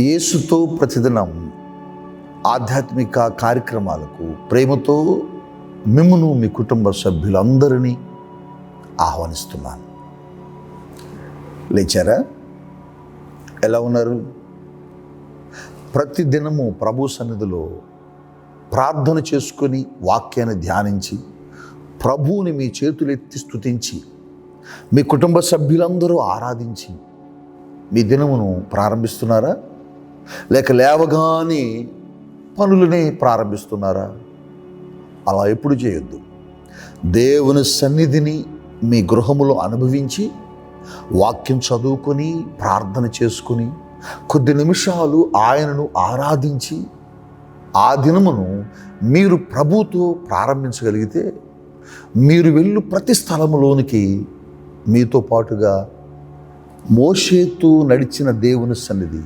యేసుతో ప్రతిదినం ఆధ్యాత్మిక కార్యక్రమాలకు ప్రేమతో మిమ్మును మీ కుటుంబ సభ్యులందరినీ ఆహ్వానిస్తున్నాను. లేచారా? ఎలా ఉన్నారు? ప్రతి దినము ప్రభు సన్నిధిలో ప్రార్థన చేసుకొని వాక్యాన్ని ధ్యానించి ప్రభువుని మీ చేతులెత్తి స్తుతించి మీ కుటుంబ సభ్యులందరూ ఆరాధించి మీ దినమును ప్రారంభిస్తున్నారా? లేక లేవగానే పనులనే ప్రారంభిస్తున్నారా? అలా ఎప్పుడు చేయొద్దు. దేవుని సన్నిధిని మీ గృహములో అనుభవించి వాక్యం చదువుకొని ప్రార్థన చేసుకొని కొద్ది నిమిషాలు ఆయనను ఆరాధించి ఆ దినమును మీరు ప్రభుతో ప్రారంభించగలిగితే మీరు వెళ్ళు ప్రతి స్థలములోనికి. మీతో పాటుగా మోషేతు నడిచిన దేవుని సన్నిధి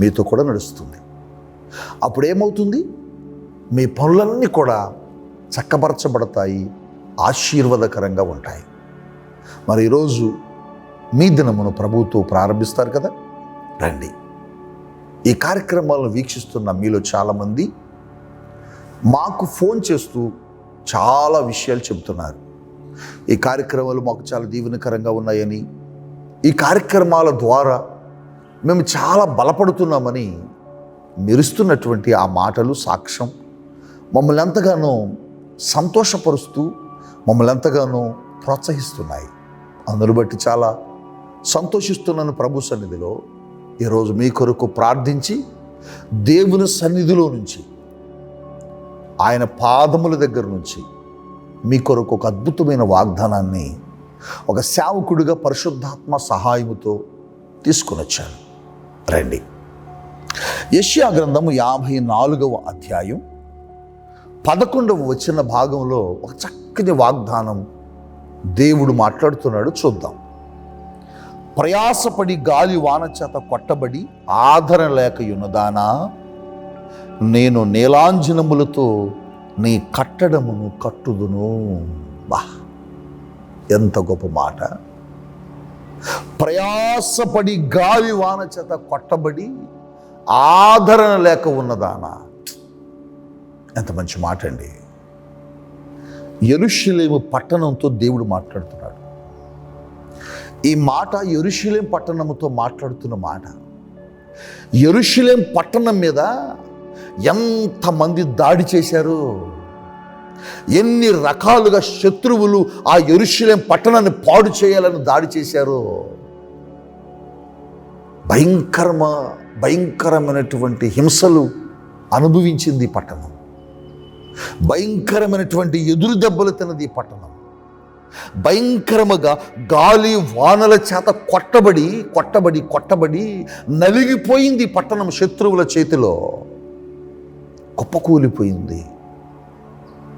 మీతో కూడా నడుస్తుంది. అప్పుడు ఏమవుతుంది మీ పనులన్నీ కూడా చక్కపరచబడతాయి ఆశీర్వాదకరంగా ఉంటాయి. మరి ఈరోజు మీ దినమును ప్రభువుతో ప్రారంభిస్తారు కదా? రండి. ఈ కార్యక్రమాలను వీక్షిస్తున్న మీలో చాలామంది మాకు ఫోన్ చేస్తూ చాలా విషయాలు చెబుతున్నారు. ఈ కార్యక్రమాలు మాకు చాలా దీవెనకరంగా ఉన్నాయని ఈ కార్యక్రమాల ద్వారా మేము చాలా బలపడుతున్నామని మెరుస్తున్నటువంటి ఆ మాటలు సాక్ష్యం. మమ్మల్ని ఎంతగానో సంతోషపరుస్తూ మమ్మల్ని ఎంతగానో ప్రోత్సహిస్తున్నాయి. అందును బట్టి చాలా సంతోషిస్తున్నాను ప్రభు సన్నిధిలో. ఈరోజు మీ కొరకు ప్రార్థించి దేవుని సన్నిధిలో నుంచి ఆయన పాదముల దగ్గర నుంచి మీ కొరకు ఒక అద్భుతమైన వాగ్దానాన్ని ఒక సేవకుడిగా పరిశుద్ధాత్మ సహాయముతో తీసుకుని వచ్చాను రండి. యష్యా గ్రంథము యాభై నాలుగవ అధ్యాయం పదకొండవ వచ్చిన భాగంలో ఒక చక్కని వాగ్దానం దేవుడు మాట్లాడుతున్నాడు చూద్దాం. ప్రయాసపడి గాలి వాన చేత కొట్టబడి ఆదరణ లేక యునదానా నేను నీలాంజనములతో నీ కట్టడమును కట్టుదును. బా ఎంత గొప్ప మాట. ప్రయాసపడి గాలి వాన చేత కొట్టబడి ఆదరణ లేక ఉన్నదానా. ఎంత మంచి మాట అండి ఎరుషులేము పట్టణంతో దేవుడు మాట్లాడుతున్నాడు. ఈ మాట ఎరుషులేం పట్టణంతో మాట్లాడుతున్న మాట. ఎరుషులేం పట్టణం మీద ఎంతమంది దాడి చేశారు? ఎన్ని రకాలుగా శత్రువులు ఆ ఎరుషులేం పట్టణాన్ని పాడు చేయాలని దాడి చేశారు? భయంకరమ భయంకరమైనటువంటి హింసలు అనుభవించింది పట్టణం. భయంకరమైనటువంటి ఎదురు దెబ్బలు తిన్నది పట్టణం. భయంకరముగా గాలి వానల చేత కొట్టబడి కొట్టబడి కొట్టబడి నలిగిపోయింది పట్టణం శత్రువుల చేతిలో. కుప్పకూలిపోయింది.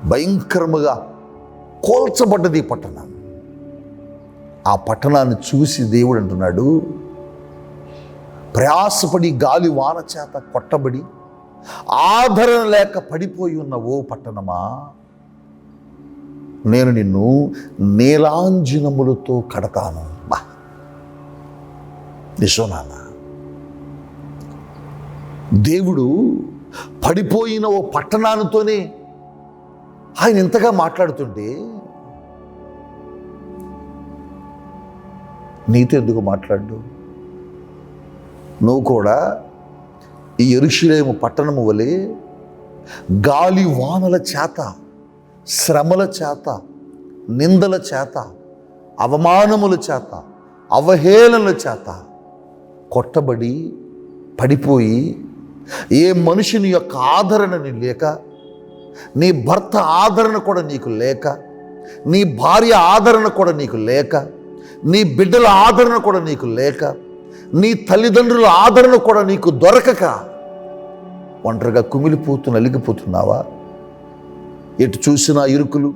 భయంకరముగా కోల్చబడ్డది పట్టణం. ఆ పట్టణాన్ని చూసి దేవుడు అంటున్నాడు ప్రయాసపడి గాలి వాన చేత కొట్టబడి ఆదరణ లేక పడిపోయి ఉన్న ఓ పట్టణమా? నేను నిన్ను నీలాంజనములతో కడతాను. బా. నిజోనాన్న దేవుడు పడిపోయిన ఓ పట్టణానితోనే ఆయన ఇంతగా మాట్లాడుతుంటే నీతో ఎందుకు మాట్లాడు నువ్వు కూడా ఈ ఎరుషులేము పట్టణము వలె గాలి వానల చేత శ్రమల చేత నిందల చేత అవమానముల చేత అవహేళనల చేత కొట్టబడి పడిపోయి ఏ మనుషుని యొక్క ఆదరణని లేక నీ భర్త ఆదరణ కూడా నీకు లేక నీ భార్య ఆదరణ కూడా నీకు లేక నీ బిడ్డల ఆదరణ కూడా నీకు లేక నీ తల్లిదండ్రుల ఆదరణ కూడా నీకు దొరకక ఒంటరిగా కుమిలిపోతూ నలిగిపోతున్నావా? ఎటు చూసినా ఇరుకులు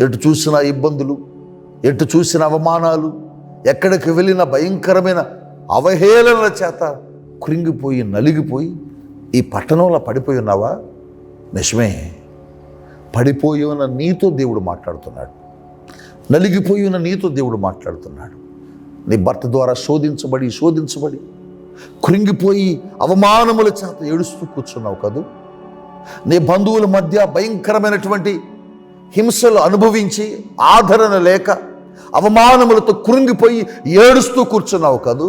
ఎటు చూసినా ఇబ్బందులు ఎటు చూసిన అవమానాలు ఎక్కడికి వెళ్ళిన భయంకరమైన అవహేళనల చేత కృంగిపోయి నలిగిపోయి ఈ పట్టణంలో పడిపోయి ఉన్నావా? నిజమే పడిపోయి ఉన్న నీతో దేవుడు మాట్లాడుతున్నాడు. నలిగిపోయి ఉన్న నీతో దేవుడు మాట్లాడుతున్నాడు. నీ భర్త ద్వారా శోధించబడి శోధించబడి కృంగిపోయి అవమానముల చేత ఏడుస్తూ కూర్చున్నావు కదూ? నీ బంధువుల మధ్య భయంకరమైనటువంటి హింసలు అనుభవించి ఆదరణ లేక అవమానములతో కృంగిపోయి ఏడుస్తూ కూర్చున్నావు కదూ?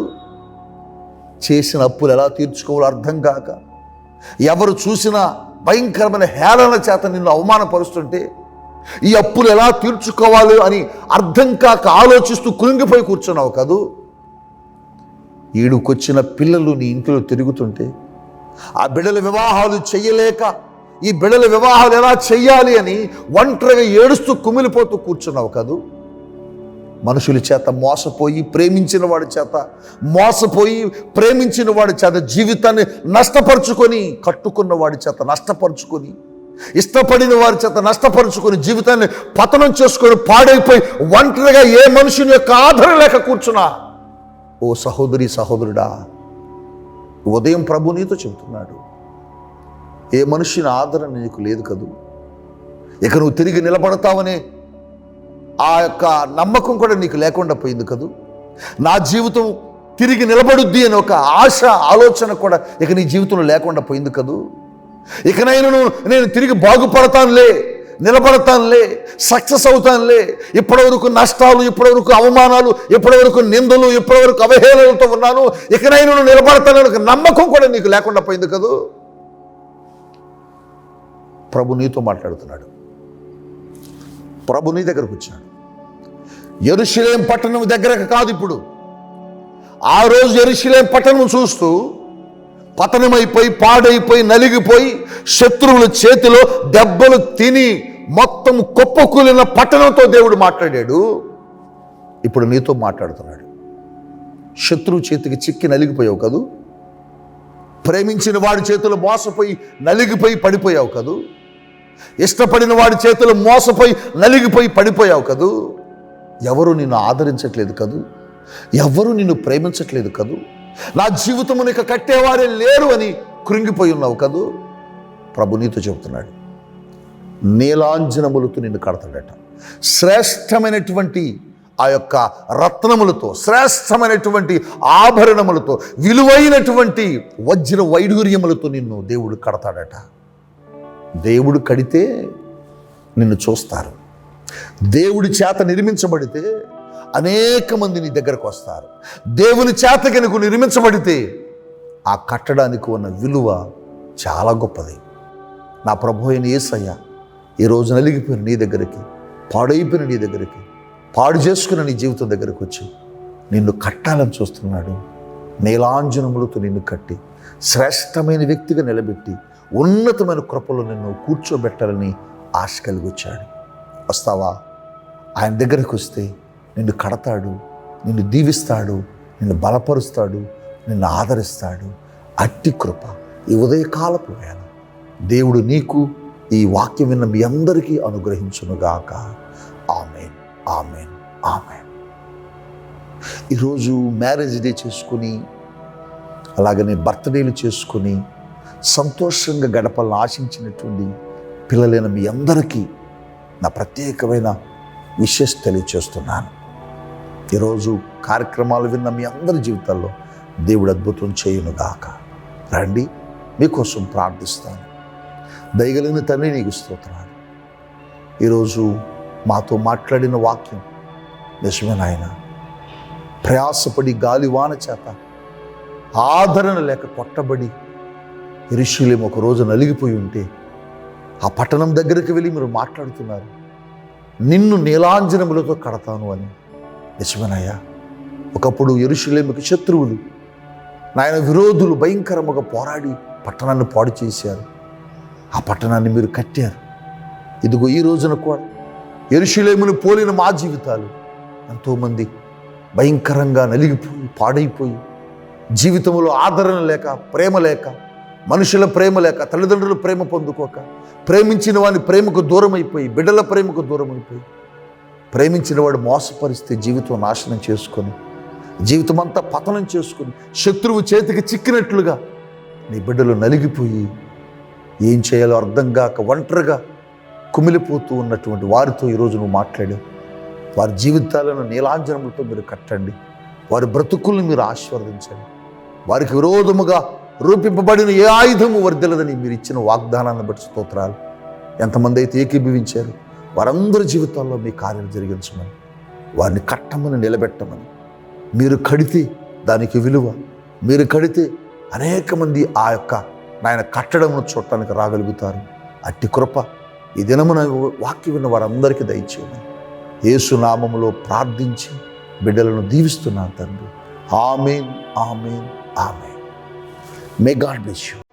చేసిన అప్పులు ఎలా తీర్చుకోవాలో అర్థం కాక ఎవరు చూసినా భయంకరమైన హేళన చేత నిన్ను అవమానపరుస్తుంటే ఈ అప్పులు ఎలా తీర్చుకోవాలి అని అర్థం కాక ఆలోచిస్తూ కృంగిపోయి కూర్చున్నావు కదూ? ఈడుకొచ్చిన పిల్లలు నీ ఇంట్లో తిరుగుతుంటే ఆ బిడ్డల వివాహాలు చెయ్యలేక ఈ బిడ్డల వివాహాలు ఎలా చెయ్యాలి అని ఒంటరిగా ఏడుస్తూ కుమిలిపోతూ కూర్చున్నావు కదూ? మనుషుల చేత మోసపోయి ప్రేమించిన వాడి చేత మోసపోయి ప్రేమించిన వాడి చేత జీవితాన్ని నష్టపరుచుకొని కట్టుకున్న వాడి చేత నష్టపరుచుకొని ఇష్టపడిన వారి చేత నష్టపరుచుకొని జీవితాన్ని పతనం చేసుకొని పాడైపోయి ఒంటరిగా ఏ మనుషుని యొక్క ఆదరణ లేక కూర్చున్నా ఓ సహోదరి సహోదరుడా ఉదయం ప్రభు నీతో చెబుతున్నాడు ఏ మనుషుని ఆదరణ నీకు లేదు కదూ? ఇక నువ్వు తిరిగి నిలబడతావనే ఆ యొక్క నమ్మకం కూడా నీకు లేకుండా పోయింది కదూ? నా జీవితం తిరిగి నిలబడుద్ది అని ఒక ఆశ ఆలోచన కూడా ఇక నీ జీవితంలో లేకుండా పోయింది కదూ? ఇకనైనా నేను తిరిగి బాగుపడతానులే నిలబడతానులే సక్సెస్ అవుతానులే. ఇప్పటివరకు నష్టాలు ఇప్పటివరకు అవమానాలు ఇప్పటివరకు నిందలు ఇప్పటివరకు అవహేళనలతో ఉన్నాను. ఇకనైనా నువ్వు నిలబడతానని నమ్మకం కూడా నీకు లేకుండా పోయింది కదూ? ప్రభు నీతో మాట్లాడుతున్నాడు. ప్రభు నీ దగ్గరకు వచ్చాడు ఎరుషులేం పట్టణం దగ్గరకు కాదు ఇప్పుడు. ఆ రోజు ఎరుషులేం పట్టణం చూస్తూ పతనమైపోయి పాడైపోయి నలిగిపోయి శత్రువుల చేతిలో దెబ్బలు తిని మొత్తం కుప్పకూలిన పట్టణంతో దేవుడు మాట్లాడాడు. ఇప్పుడు నీతో మాట్లాడుతున్నాడు. శత్రువు చేతికి చిక్కి నలిగిపోయావు కదూ? ప్రేమించిన వాడి చేతులు మోసపోయి నలిగిపోయి పడిపోయావు కదూ? ఇష్టపడిన వాడి చేతులు మోసపోయి నలిగిపోయి పడిపోయావు కదూ? ఎవరు నిన్ను ఆదరించట్లేదు కదూ? ఎవరు నిన్ను ప్రేమించట్లేదు కదూ? నా జీవితము నీకు కట్టేవారే లేరు అని కృంగిపోయి ఉన్నావు కదూ? ప్రభు నీతో చెబుతున్నాడు. నీలాంజనములతో నిన్ను కడతాడట. శ్రేష్టమైనటువంటి ఆ యొక్క రత్నములతో శ్రేష్టమైనటువంటి ఆభరణములతో విలువైనటువంటి వజ్ర వైడూర్యములతో నిన్ను దేవుడు కడతాడట. దేవుడు కడితే నిన్ను చూస్తారు. దేవుడి చేత నిర్మించబడితే అనేక మంది నీ దగ్గరకు వస్తారు. దేవుని చేత కనుక నిర్మించబడితే ఆ కట్టడానికి ఉన్న విలువ చాలా గొప్పది. నా ప్రభు అయిన ఏసయ్య ఈరోజు నలిగిపోయిన నీ దగ్గరికి పాడైపోయిన నీ దగ్గరికి పాడు చేసుకున్న నీ జీవితం దగ్గరకు వచ్చి నిన్ను కట్టాలని చూస్తున్నాడు. నీలాంజనములతో నిన్ను కట్టి శ్రేష్టమైన వ్యక్తిగా నిలబెట్టి ఉన్నతమైన కృపలో నిన్ను కూర్చోబెట్టాలని ఆశ కలిగి వచ్చాడు. వస్తావా? ఆయన దగ్గరికి వస్తే నిన్ను కడతాడు నిన్ను దీవిస్తాడు నిన్ను బలపరుస్తాడు నిన్ను ఆదరిస్తాడు. అట్టి కృప ఈ ఉదయకాలపు వేళ. దేవుడు నీకు ఈ వాక్యం విన్న మీ అందరికీ అనుగ్రహించునుగాక ఆమెన్. ఆమెన్. ఆమెన్. ఈరోజు మ్యారేజ్ డే చేసుకుని అలాగనే బర్త్డేలు చేసుకుని సంతోషంగా గడపాలని ఆశించినటువంటి పిల్లలైన మీ అందరికీ నా ప్రత్యేకమైన విషెస్ తెలియచేస్తున్నాను. ఈరోజు కార్యక్రమాలు విన్న మీ అందరి జీవితాల్లో దేవుడు అద్భుతం చేయునుగాక. రండి మీకోసం ప్రార్థిస్తాను. దయగలిగిన తండ్రి నీకు స్తోత్రాలు. ఈరోజు మాతో మాట్లాడిన వాక్యం నిజమే నాయన. ప్రయాసపడి గాలివాన చేత ఆదరణ లేక కొట్టబడి ఇరుషులేం ఒక రోజు నలిగిపోయి ఉంటే ఆ పట్టణం దగ్గరికి వెళ్ళి మీరు మాట్లాడుతున్నారు. నిన్ను నీలాంజనములతో కడతాను అని. నిజమేనయ్యా ఒకప్పుడు ఎరుషులేమికి శత్రువులు. నాయన విరోధులు భయంకరముగా పోరాడి పట్టణాన్ని పాడు చేశారు. ఆ పట్టణాన్ని మీరు కట్టారు. ఇదిగో ఈ రోజున కూడా ఎరుషులేమును పోలిన మా జీవితాలు ఎంతోమంది భయంకరంగా నలిగిపోయి పాడైపోయి జీవితంలో ఆదరణ లేక ప్రేమ లేక మనుషుల ప్రేమ లేక తల్లిదండ్రుల ప్రేమ పొందుకోక ప్రేమించిన వాని ప్రేమకు దూరం అయిపోయి బిడ్డల ప్రేమకు దూరం అయిపోయి ప్రేమించిన వాడు మోసపరిస్తే జీవితం నాశనం చేసుకొని జీవితం అంతా పతనం చేసుకొని శత్రువు చేతికి చిక్కినట్లుగా నీ బిడ్డలు నలిగిపోయి ఏం చేయాలో అర్థం కాక ఒంటరిగా కుమిలిపోతూ ఉన్నటువంటి వారితో ఈరోజు నువ్వు మాట్లాడు వారి జీవితాలను నీలాంజనములతో మీరు కట్టండి. వారి బ్రతుకుల్ని మీరు ఆశీర్వదించండి. వారికి విరోధముగా రూపింపబడిన ఏ ఆయుధము వర్ధిల్లదని మీరు ఇచ్చిన వాగ్దానాన్ని బట్టి స్తోత్రాలు. ఎంతమంది అయితే ఏకీభవించారు వారందరి జీవితాల్లో మీ కార్యం జరిగించమని వారిని కట్టమని నిలబెట్టమని. మీరు కడితే దానికి విలువ మీరు కడితే అనేక మంది ఆ యొక్క నాయన కట్టడమును చూడటానికి రాగలుగుతారు. అట్టి కృప ఈ దినమున వాక్య విన్న వారందరికీ దయచేయమని. యేసునామములో ప్రార్థించి బిడ్డలను దీవిస్తున్నాను తండ్రి. Amen amen amen. May God bless you